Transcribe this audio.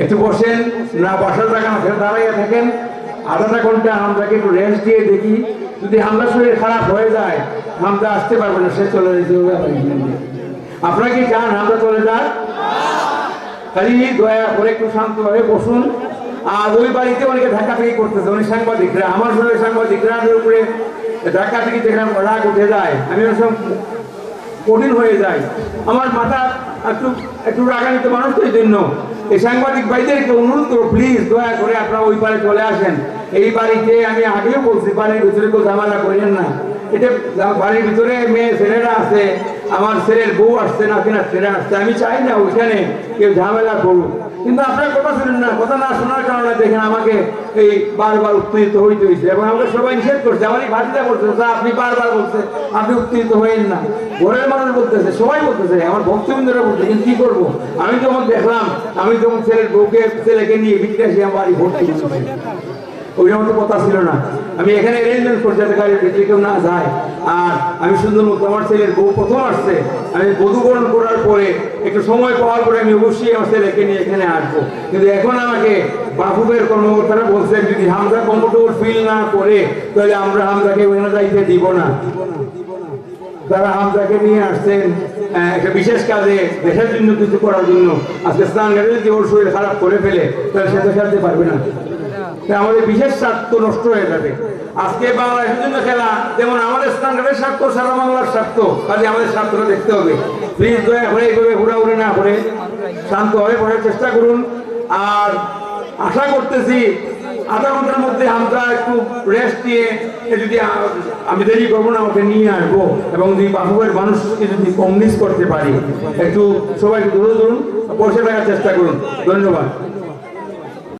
একটু বসেন, না বসার জায়গা না দাঁড়াইয়া থাকেন। আধাটা ঘণ্টা হামদাকে একটু রেস্ট দিয়ে দেখি। যদি হামদার শরীর খারাপ হয়ে যায় হামদা আসতে পারবে না, সে চলে যেতে হবে। আপনারা কি চান হামদা চলে যান খালি দয়া করে একটু শান্তভাবে বসুন। আর ওই বাড়িতে অনেকে ধাক্কা থেকে করতেছে, অনেক সাংবাদিকরা। আমার শরীরে সাংবাদিকরা আমার উপরে ধাক্কা থেকে যেখানে রাগ উঠে যায়। আমি ওই সব কঠিন হয়ে যায় আমার মাথা একটু একটু রাগান্বিত মানুষ তো এই জন্য। এই সাংবাদিক ভাইদেরকে অনুরোধ করো প্লিজ দয়া করে আপনারা ওই পারে চলে আসেন। এই বাড়িতে আমি আগেও বলছি, বাড়ির ভিতরে কেউ ঝামেলা করেন না। এটা বাড়ির ভিতরে মেয়ে ছেলেরা আছে, আমার ছেলের বউ আসছে না কিনা ছেলে আসছে, আমি চাই না ওইখানে কেউ ঝামেলা করুক। কিন্তু আপনার কথা শুনেন না, কথা না শোনার কারণে দেখেন আমাকে এই বারবার উত্তেজিত হইতে হয়েছে এবং আমাকে সবাই নিষেধ করছে আমার এই ভাতিটা করছে আপনি বারবার বলছে, আপনি উত্তেজিত হইেন না। ঘরের মানুষ বলতেছে, সবাই বলতেছে, আমার ভক্তবৃন্দরা বলছে কিন্তু কি করব? আমি যখন দেখলাম, আমি যখন ছেলের বউকে, ছেলেকে নিয়ে বিদ্যাসী আমার বাড়ি ভর্তি আমি এখানে অ্যারেঞ্জমেন্ট করছি সুন্দর মতো আমার ছেলের বউ প্রথম আসছে। আমি বধুকরণ করার পরে একটু সময় পাওয়ার পরে আমি অবশ্যই আমার ছেলেকে নিয়ে এখানে আসব। কিন্তু এখন আমাকে বাফুবের কর্মকর্তারা বলছেন, যদি হামদা কমফোর্টেবল ফিল না করে, তাহলে আমরা হামদাকে ওখানে যাইতে দিব না। তারা হামদাকে নিয়ে আসছেন একটা বিশেষ কাজে, দেশের জন্য কিছু করার জন্য। আজকে স্নান ঘাটে যদি ওর শরীর খারাপ করে ফেলে, তাহলে সে তো খেলতে পারবে না। আমাদের বিশেষ স্বার্থ নষ্ট হয়ে যাবে। আজকে বাংলাদেশের জন্য খেলা, যেমন আমাদের ঘাটের স্বার্থ, সারা বাংলার স্বার্থ, কাজে আমাদের স্বার্থটা দেখতে হবে। প্লিজ দয়া করে এইভাবে ঘোরাঘুরি না করে শান্তভাবে পড়ার চেষ্টা করুন। আর আশা করতেছি আধা ঘণ্টার মধ্যে আমরা একটু রেস্ট দিয়ে যদি আমি দেরি করব না ওকে নিয়ে আসব। এবং যদি বাফুবের মানুষকে যদি কনভিন্স করতে পারি, একটু সবাই দূরে ধরুন থাকার চেষ্টা করুন। ধন্যবাদ।